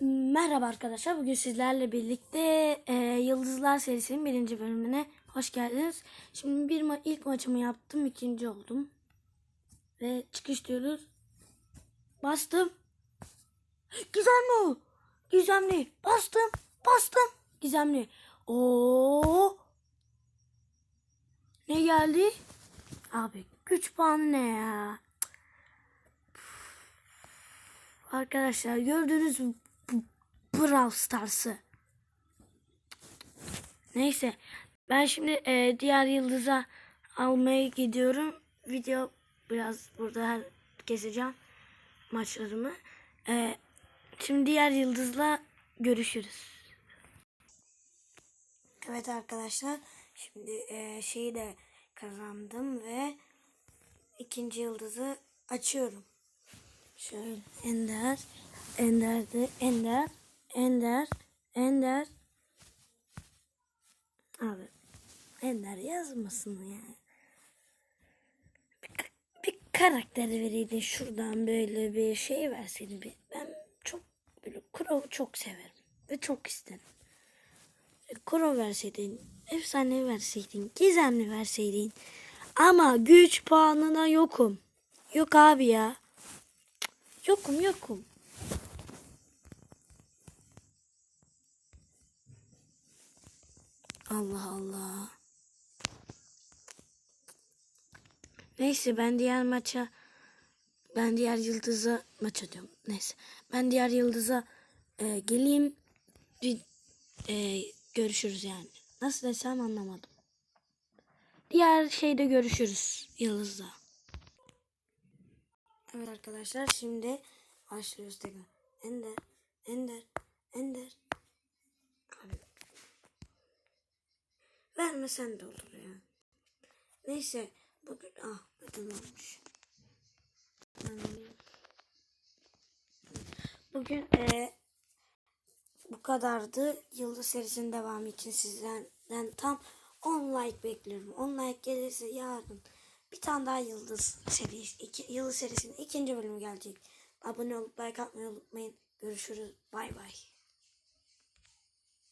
Merhaba arkadaşlar. Bugün sizlerle birlikte e, Yıldızlar serisinin birinci bölümüne hoş geldiniz. Şimdi bir ma- ilk maçımı yaptım. ikinci oldum. Ve çıkış diyoruz. Bastım. Gizemli o. Gizemli. Bastım. Bastım. Gizemli. Oo. Ne geldi? Abi güç puanı ne ya? Arkadaşlar gördüğünüz Brawl Stars'ı. Neyse ben şimdi e, diğer yıldıza almaya gidiyorum. Video biraz burada her keseceğim maçlarımı. E, şimdi diğer yıldızla görüşürüz. Evet arkadaşlar şimdi e, şeyi de kazandım ve ikinci yıldızı açıyorum. Şöyle Ender, Ender'de Ender, Ender, Ender. Abi Ender yazmasın ya. Bir, bir karakter vereydin şuradan böyle bir şey verseydin. Bir, ben çok böyle Crow'u çok severim ve çok isterim. Crow verseydin, efsane verseydin, gizemli verseydin. Ama güç puanına yokum. Yok abi ya. Yokum yokum. Allah Allah. Neyse ben diğer maça ben diğer yıldıza maça diyorum. Neyse ben diğer yıldıza e, geleyim. E, görüşürüz yani. Nasıl desem anlamadım. Diğer şeyde görüşürüz yıldızda. Evet arkadaşlar şimdi başlıyoruz tekrar. Ender, Ender. Abi. Vermesen de olur ya. Neyse bugün ah neden olmuş. Bugün e, bu kadardı. Yıldız serisinin devamı için sizden tam 10 like bekliyorum. 10 like gelirse yarın bir tane daha Yıldız serisi, iki, Yıldız serisinin ikinci bölümü gelecek. Abone olup like atmayı unutmayın. Görüşürüz. Bay bay.